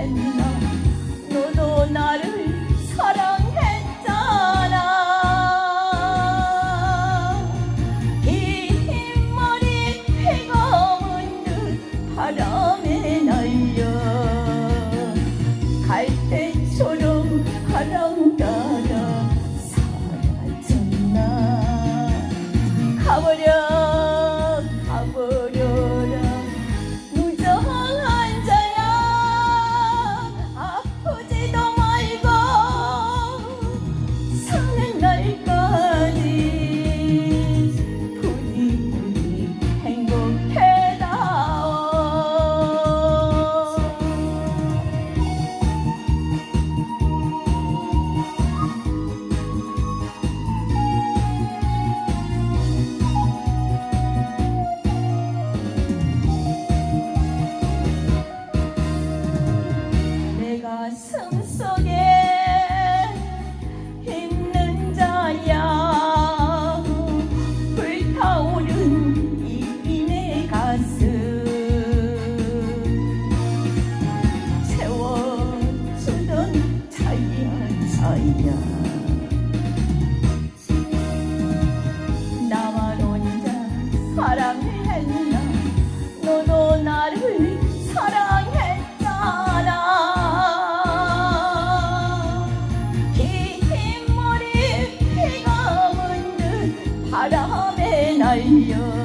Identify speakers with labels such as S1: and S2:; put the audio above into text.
S1: 했나? 너도 나를 사랑했잖아. 흰머리 해가 문듯 바람에 날려. 갈대처럼 바람따라 사라졌나 가버려. sounded so good. 哎呦